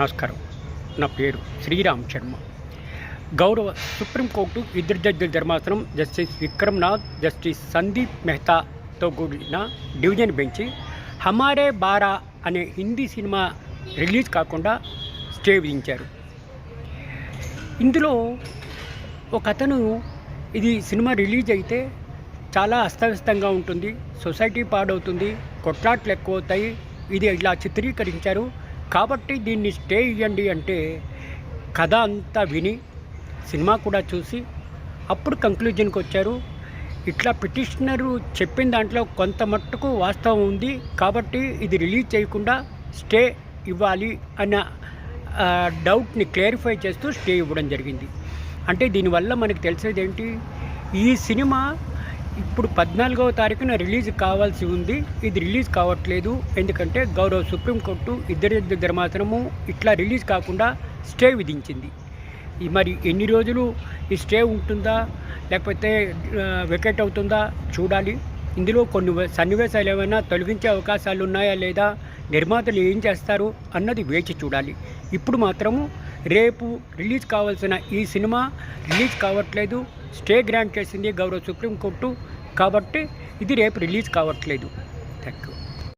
నమస్కారం. నా పేరు శ్రీరామ్ శర్మ. గౌరవ సుప్రీంకోర్టు ఇద్దరు జడ్జిల ధర్మాసనం జస్టిస్ విక్రమ్నాథ్ జస్టిస్ సందీప్ మెహతాతో కూడిన డివిజన్ బెంచ్ హమారే బారా అనే హిందీ సినిమా రిలీజ్ కాకుండా స్టే విధించారు. ఇందులో ఒక అతను ఇది సినిమా రిలీజ్ అయితే చాలా అస్తవ్యస్తంగా ఉంటుంది సొసైటీ పాడవుతుంది కొట్లాట్లు ఎక్కువ అవుతాయి ఇది ఇలా చిత్రీకరించారు కాబట్టి దీన్ని స్టే ఇవ్వండి అంటే కథ అంతా విని సినిమా కూడా చూసి అప్పుడు కంక్లూజన్కి వచ్చారు. ఇట్లా పిటిషనరు చెప్పిన దాంట్లో కొంత మట్టుకు వాస్తవం ఉంది కాబట్టి ఇది రిలీజ్ చేయకుండా స్టే ఇవ్వాలి అన్న డౌట్ని క్లారిఫై చేస్తూ స్టే ఇవ్వడం జరిగింది. అంటే దీనివల్ల మనకు తెలిసేది ఏంటి? ఈ సినిమా ఇప్పుడు పద్నాలుగవ తారీఖున రిలీజ్ కావాల్సి ఉంది. ఇది రిలీజ్ కావట్లేదు. ఎందుకంటే గౌరవ సుప్రీంకోర్టు ఇద్దరి దగ్గర మాత్రము ఇట్లా రిలీజ్ కాకుండా స్టే విధించింది. ఈ మరి ఎన్ని రోజులు ఈ స్టే ఉంటుందా? లేకపోతే వెకేట్ అవుతుందా? చూడాలి. ఇందులో కొన్ని సన్నివేశాలు ఏమైనా తొలగించే అవకాశాలు ఉన్నాయా లేదా? నిర్మాతలు ఏం చేస్తారు? అన్నది వేచి చూడాలి. ఇప్పుడు మాత్రము రేపు రిలీజ్ కావాల్సిన ఈ సినిమా రిలీజ్ కావట్లేదు. స్టే గ్రాంట్ చేసింది గౌరవ సుప్రీంకోర్టు కాబట్టి ఇది రేపు రిలీజ్ కావట్లేదు. Thank you